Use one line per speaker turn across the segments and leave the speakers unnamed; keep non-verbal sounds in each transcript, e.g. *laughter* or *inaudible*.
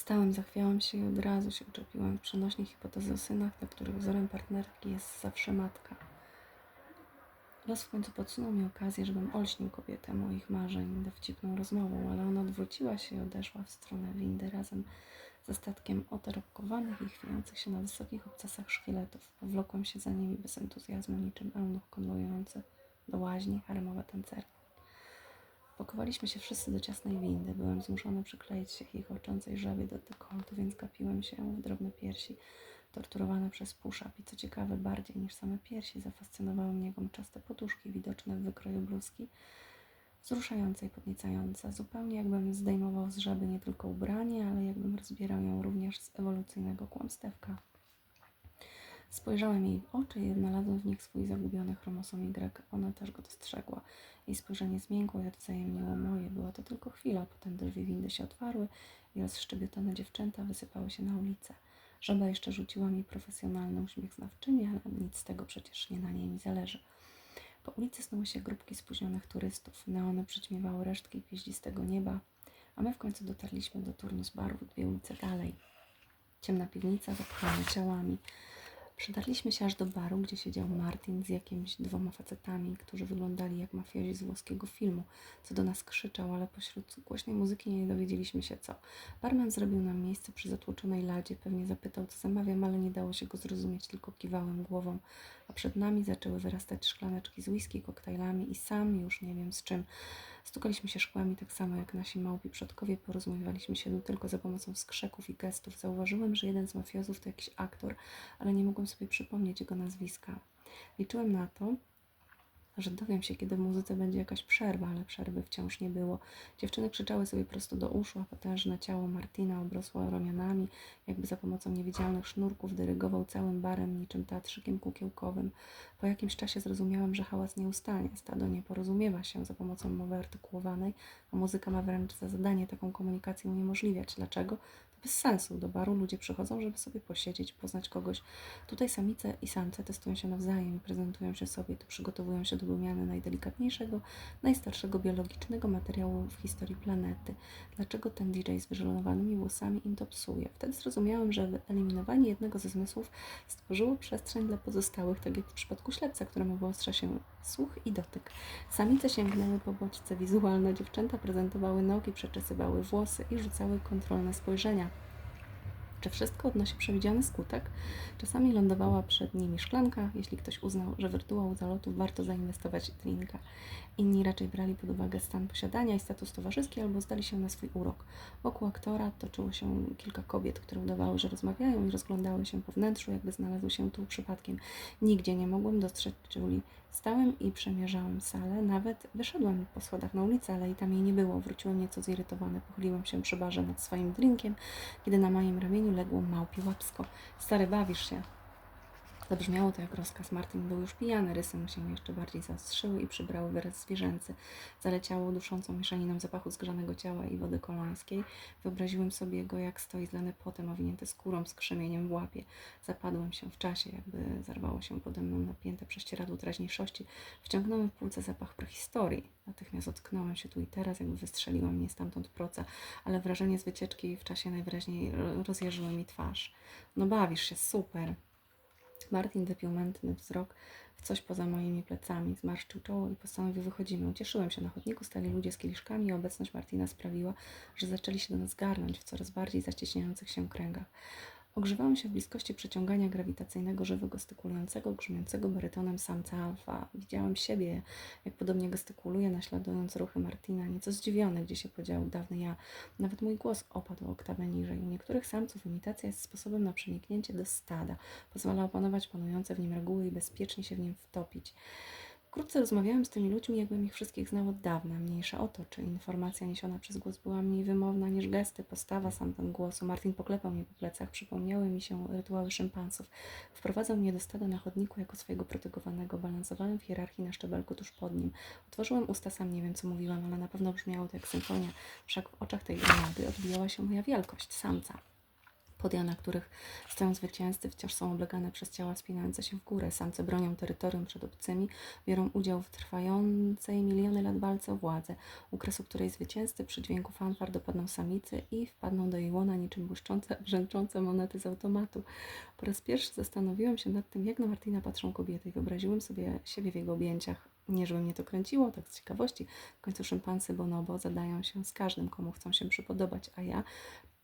Wstałem, zachwiałam się i od razu się uczepiłam w przenośnej hipotezy o synach, dla których wzorem partnerki jest zawsze matka. Los w końcu podsunął mi okazję, żebym olśnił kobietę moich marzeń dowcipną rozmową, ale ona odwróciła się i odeszła w stronę windy razem ze statkiem otorobkowanych i chwiejących się na wysokich obcasach szkieletów. Powlokłem się za nimi bez entuzjazmu, niczym eunuch konwojujący do łaźni haremowe tancerki. Pakowaliśmy się wszyscy do ciasnej windy. Byłem zmuszony przykleić się chichoczącej żabie do dekoltu, więc gapiłem się w drobne piersi, torturowane przez puszap. I co ciekawe, bardziej niż same piersi zafascynowały mnie gąbczaste poduszki widoczne w wykroju bluzki, wzruszające i podniecające. Zupełnie jakbym zdejmował z żaby nie tylko ubranie, ale jakbym rozbierał ją również z ewolucyjnego kłamstewka. Spojrzałem jej w oczy i odnalazłem w nich swój zagubiony chromosom Y. Ona też go dostrzegła. Jej spojrzenie zmiękło i odwzajemniło moje. Była to tylko chwila, potem drzwi windy się otwarły i rozszczebiotane dziewczęta wysypały się na ulicę. Żaba jeszcze rzuciła mi profesjonalny uśmiech znawczyni, ale nic z tego przecież nie na niej mi zależy. Po ulicy snuły się grupki spóźnionych turystów. Neony przyćmiewały resztki gwieździstego nieba, a my w końcu dotarliśmy do turnus baru dwie ulice dalej. Ciemna piwnica zapchana ciałami. Przydarliśmy się aż do baru, gdzie siedział Martin z jakimiś dwoma facetami, którzy wyglądali jak mafiozi z włoskiego filmu, co do nas krzyczał, ale pośród głośnej muzyki nie dowiedzieliśmy się co. Barman zrobił nam miejsce przy zatłoczonej ladzie, pewnie zapytał, co zamawiam, ale nie dało się go zrozumieć, tylko kiwałem głową, a przed nami zaczęły wyrastać szklaneczki z whisky, koktajlami i sam już nie wiem z czym. Stukaliśmy się szkłami tak samo jak nasi małpi przodkowie, porozumiewaliśmy się tylko za pomocą skrzeków i gestów. Zauważyłem, że jeden z mafiozów to jakiś aktor, ale nie mogłem sobie przypomnieć jego nazwiska. Liczyłem na to, że dowiem się, kiedy w muzyce będzie jakaś przerwa, ale przerwy wciąż nie było. Dziewczyny krzyczały sobie prosto do uszu, a potężne ciało Martina obrosło ramionami, jakby za pomocą niewidzialnych sznurków dyrygował całym barem niczym teatrzykiem kukiełkowym. Po jakimś czasie zrozumiałem, że hałas nie ustanie, stado nie porozumiewa się za pomocą mowy artykułowanej, a muzyka ma wręcz za zadanie taką komunikację uniemożliwiać. Dlaczego? Bez sensu. Do baru ludzie przychodzą, żeby sobie posiedzieć, poznać kogoś. Tutaj samice i samce testują się nawzajem i prezentują się sobie, tu przygotowują się do wymiany najdelikatniejszego, najstarszego biologicznego materiału w historii planety. Dlaczego ten DJ z wyżelowanymi włosami im to psuje? Wtedy zrozumiałem, że wyeliminowanie jednego ze zmysłów stworzyło przestrzeń dla pozostałych, tak jak w przypadku ślepca, któremu wyostrza się słuch i dotyk. Samice sięgnęły po bodźce wizualne, dziewczęta prezentowały nogi, przeczesywały włosy i rzucały kontrolne spojrzenia. Czy wszystko odnosi przewidziany skutek? Czasami lądowała przed nimi szklanka, jeśli ktoś uznał, że w rytuał zalotów warto zainwestować drinka. Inni raczej brali pod uwagę stan posiadania i status towarzyski albo zdali się na swój urok. Wokół aktora toczyło się kilka kobiet, które udawały, że rozmawiają i rozglądały się po wnętrzu, jakby znalazły się tu przypadkiem. Nigdzie nie mogłem dostrzec Julie. Stałem i przemierzałem salę, nawet wyszedłem po schodach na ulicę, ale i tam jej nie było. Wróciłem nieco zirytowany, pochyliłem się przy barze nad swoim drinkiem, kiedy na moim ramieniu legło małpie łapsko. Stary, bawisz się. Zabrzmiało to jak rozkaz. Martin był już pijany, rysy mu się jeszcze bardziej zaostrzyły i przybrały wyraz zwierzęcy. Zaleciało duszącą mieszaniną zapachu zgrzanego ciała i wody kolońskiej. Wyobraziłem sobie go, jak stoi zlany potem, owinięty skórą z krzemieniem w łapie. Zapadłem się w czasie, jakby zarwało się pode mną napięte prześcieradło teraźniejszości. Wciągnąłem w płuce zapach prehistorii. Natychmiast ocknąłem się tu i teraz, jakby wystrzeliła mnie stamtąd proca, ale wrażenie z wycieczki w czasie najwyraźniej ro- rozjeżyło mi twarz. No bawisz się, super. Martin wypił mętny wzrok w coś poza moimi plecami, zmarszczył czoło i postanowił wychodzimy. Ucieszyłem się. Na chodniku stali ludzie z kieliszkami i obecność Martina sprawiła, że zaczęli się do nas garnąć w coraz bardziej zacieśniających się kręgach. Ogrzewałem się w bliskości przeciągania grawitacyjnego żywo gestykulującego, grzmiącego barytonem samca alfa. Widziałem siebie, jak podobnie gestykuluje, naśladując ruchy Martina, nieco zdziwiony, gdzie się podział dawny ja. Nawet mój głos opadł o oktawę niżej. U niektórych samców imitacja jest sposobem na przeniknięcie do stada. Pozwala opanować panujące w nim reguły i bezpiecznie się w nim wtopić. Wkrótce rozmawiałem z tymi ludźmi, jakbym ich wszystkich znał od dawna. Mniejsza o to, czy informacja niesiona przez głos była mniej wymowna niż gesty, postawa, sam ten głosu. Martin poklepał mnie po plecach, przypomniały mi się rytuały szympansów. Wprowadzał mnie do stada na chodniku jako swojego protegowanego. Balansowałem w hierarchii na szczebelku tuż pod nim. Otworzyłem usta, sam nie wiem co mówiłam, ale na pewno brzmiało to jak symfonia. Wszak w oczach tej gromady odbijała się moja wielkość, samca. Podia, na których stoją zwycięzcy, wciąż są oblegane przez ciała spinające się w górę. Samce bronią terytorium przed obcymi, biorą udział w trwającej miliony lat walce o władzę, u kresu której zwycięzcy przy dźwięku fanfar dopadną samicy i wpadną do jej łona niczym błyszczące, *laughs* brzęczące monety z automatu. Po raz pierwszy zastanowiłam się nad tym, jak na Martina patrzą kobiety i wyobraziłem sobie siebie w jego objęciach. Nie, żeby mnie to kręciło, tak z ciekawości. W końcu szympansy bonobo zadają się z każdym, komu chcą się przypodobać, a ja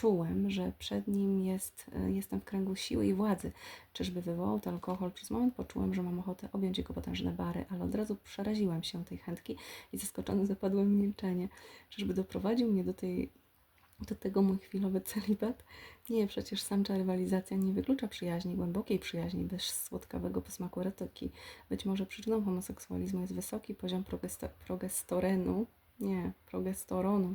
czułem, że przed nim jest, e, jestem w kręgu siły i władzy. Czyżby wywołał to alkohol? Przez moment poczułem, że mam ochotę objąć jego potężne bary, ale od razu przeraziłem się tej chętki i zaskoczony zapadłem w milczenie. Czyżby doprowadził mnie do tej do tego mój chwilowy celibat? Nie, przecież samcza rywalizacja nie wyklucza przyjaźni, głębokiej przyjaźni, bez słodkawego posmaku erotyki. Być może przyczyną homoseksualizmu jest wysoki poziom progesta- progestorenu, nie, progesteronu,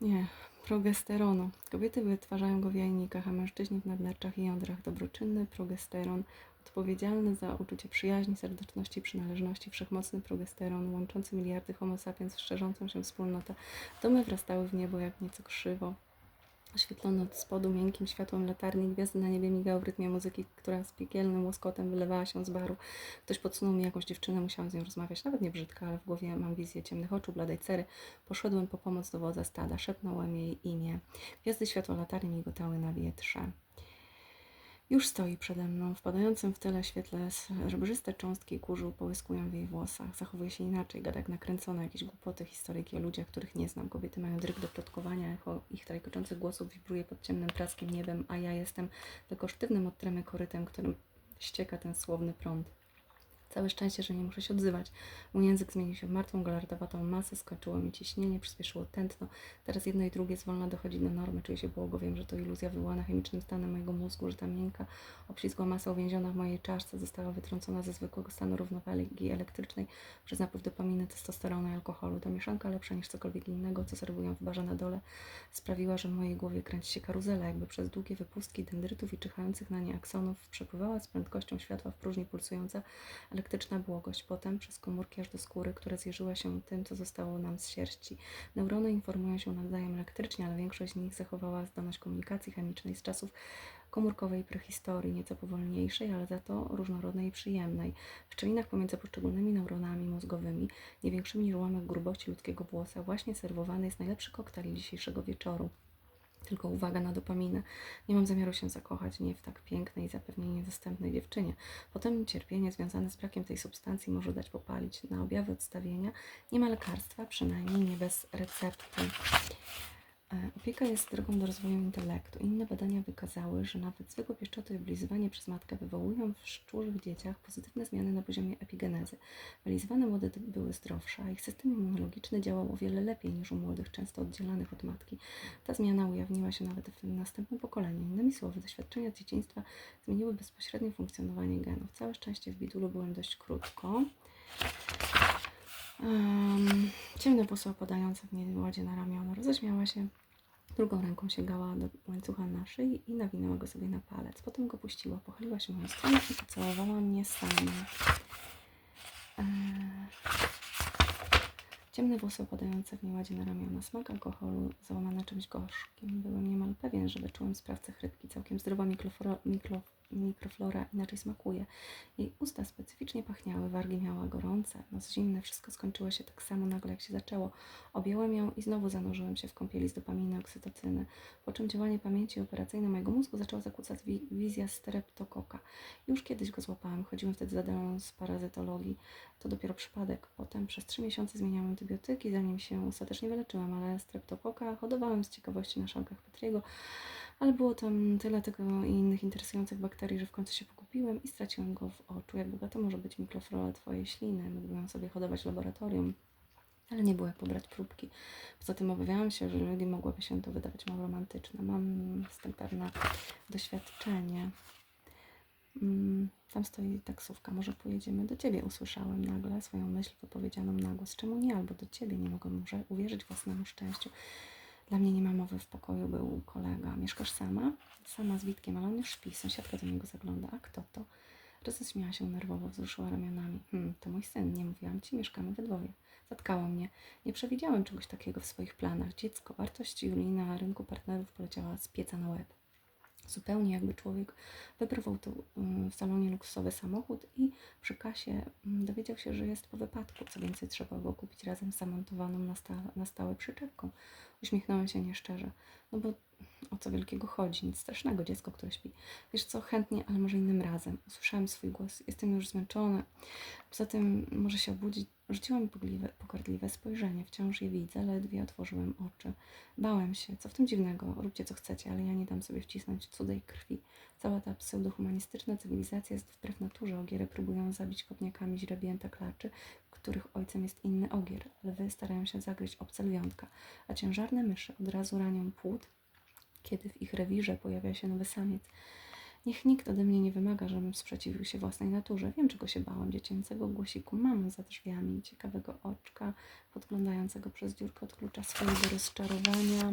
nie, progesteronu. Kobiety wytwarzają go w jajnikach, a mężczyźni w nadnerczach i jądrach. Dobroczynny progesteron, odpowiedzialny za uczucie przyjaźni, serdeczności przynależności, wszechmocny progesteron, łączący miliardy homo sapiens w szerzącą się wspólnotę. Domy wrastały w niebo jak nieco krzywo. Oświetlone od spodu miękkim światłem latarni, gwiazdy na niebie migały w rytmie muzyki, która z piekielnym łoskotem wylewała się z baru. Ktoś podsunął mi jakąś dziewczynę, musiałam z nią rozmawiać, nawet nie brzydka, ale w głowie mam wizję ciemnych oczu, bladej cery. Poszedłem po pomoc do wodza stada, szepnąłem jej imię. Gwiazdy światła latarni migotały na wietrze. Już stoi przede mną, w padającym w tyle świetle żebrzyste cząstki kurzu połyskują w jej włosach. Zachowuje się inaczej, gada jak nakręcone, jakieś głupoty, historyki o ludziach, których nie znam. Kobiety mają dryg do plotkowania, echo ich trajkoczących głosów wibruje pod ciemnym praskiem niebem, a ja jestem tylko sztywnym od tremy korytem, którym ścieka ten słowny prąd. Całe szczęście, że nie muszę się odzywać. Mój język zmienił się w martwą, galardowatą masę, skończyło mi ciśnienie, przyspieszyło tętno. Teraz jedno i drugie zwolna dochodzi do normy. Czuję się błogowiem, że to iluzja wywołana chemicznym stanem mojego mózgu, że ta miękka, obślizgła masa uwięziona w mojej czaszce została wytrącona ze zwykłego stanu równowagi elektrycznej przez napływ dopaminy, testosteronu i alkoholu. Ta mieszanka lepsza niż cokolwiek innego, co serwują w barze na dole, sprawiła, że w mojej głowie kręci się karuzela, jakby przez długie wypustki dendrytów i czyhających na nie aksonów przepływała z prędkością światła w próżni pulsująca, Elektryczna błogość, potem przez komórki aż do skóry, która zjeżyła się tym, co zostało nam z sierści. Neurony informują się nawzajem elektrycznie, ale większość z nich zachowała zdolność komunikacji chemicznej z czasów komórkowej prehistorii, nieco powolniejszej, ale za to różnorodnej i przyjemnej. W szczelinach pomiędzy poszczególnymi neuronami mózgowymi, nie większymi niż grubości ludzkiego włosa, właśnie serwowany jest najlepszy koktajl dzisiejszego wieczoru. Tylko uwaga na dopaminę. Nie mam zamiaru się zakochać nie w tak pięknej i zapewnie niedostępnej dziewczynie. Potem cierpienie związane z brakiem tej substancji może dać popalić. Na objawy odstawienia nie ma lekarstwa, przynajmniej nie bez recepty. Jest drogą do rozwoju intelektu. Inne badania wykazały, że nawet zwykłe pieszczoty i oblizywanie przez matkę wywołują w szczurzych dzieciach pozytywne zmiany na poziomie epigenezy. Wylizywane młode były zdrowsze, a ich system immunologiczny działał o wiele lepiej niż u młodych, często oddzielanych od matki. Ta zmiana ujawniła się nawet w następnym pokoleniu. Innymi słowy, doświadczenia dzieciństwa zmieniły bezpośrednio funkcjonowanie genów. Całe szczęście w bidulu byłem dość krótko. Um, ciemne włosy opadające w nieładzie na ramiona. Roześmiała się. Drugą ręką sięgała do łańcucha na szyi i nawinęła go sobie na palec. Potem go puściła, pochyliła się w moją stronę i pocałowała mnie sama. Eee, ciemne włosy opadające w nieładzie na ramiona. Smak alkoholu załamany czymś gorzkim. Byłem niemal pewien, że wyczułem sprawcę chrypki. Całkiem zdrowa mikroflora, mikro, mikroflora inaczej smakuje. Jej usta specyficznie pachniały, wargi miała gorące, nos zimny, wszystko skończyło się tak samo nagle jak się zaczęło. Objąłem ją i znowu zanurzyłem się w kąpieli z dopaminy, oksytocyny, po czym działanie pamięci operacyjnej mojego mózgu zaczęła zakłócać wi- wizja streptokoka. Już kiedyś go złapałem, chodziłem wtedy za z parazytologii. To dopiero przypadek. Potem przez trzy miesiące zmieniałem antybiotyki, zanim się ostatecznie wyleczyłem, ale streptokoka hodowałem z ciekawości na szalkach Petriego, ale było tam tyle tego i innych interesujących bakterii, że w końcu się pogubiłem i straciłem go w oczu. Jak bogata może być mikroflora twojej śliny, mógłbym sobie hodować w laboratorium, ale nie było jak pobrać próbki. Poza tym obawiałam się, że ludzie mogłoby się to wydawać mało romantyczne. Mam z tym pewne doświadczenie. Mm, Tam stoi taksówka, może pojedziemy do ciebie, usłyszałem nagle swoją myśl wypowiedzianą na głos. Czemu nie? Albo do ciebie nie mogłem może uwierzyć własnemu szczęściu. Dla mnie nie ma mowy w pokoju, był kolega. Mieszkasz sama? Sama z Witkiem, ale on już śpi. Sąsiadka do niego zagląda. A kto to? Roześmiała się nerwowo, wzruszyła ramionami. Hmm, to mój syn, nie mówiłam ci, mieszkamy we dwoje. Zatkało mnie. Nie przewidziałem czegoś takiego w swoich planach. Dziecko, wartość Julii na rynku partnerów poleciała z pieca na łeb. Zupełnie jakby człowiek wypróbował tu ym, w salonie luksusowy samochód i przy kasie ym, dowiedział się, że jest po wypadku. Co więcej, trzeba było kupić razem z zamontowaną na, na stałe przyczepką. Uśmiechnąłem się nieszczerze. No bo o co wielkiego chodzi? Nic strasznego, dziecko, które śpi. Wiesz co, chętnie, ale może innym razem. Usłyszałem swój głos. Jestem już zmęczona. Poza tym może się obudzić. Rzuciłam pogliwe, pogardliwe spojrzenie. Wciąż je widzę, ledwie otworzyłem oczy. Bałem się. Co w tym dziwnego? Róbcie co chcecie, ale ja nie dam sobie wcisnąć cudzej krwi. Cała ta pseudohumanistyczna cywilizacja jest wbrew naturze. Ogiery próbują zabić kopniakami źrebięta klaczy, których ojcem jest inny ogier. Lwy starają się zagryźć obce lwiątka, a ciężarne myszy od razu ranią płód, kiedy w ich rewirze pojawia się nowy samiec. Niech nikt ode mnie nie wymaga, żebym sprzeciwił się własnej naturze. Wiem, czego się bałam. Dziecięcego głosiku mamy za drzwiami, ciekawego oczka, podglądającego przez dziurkę od klucza swojego rozczarowania.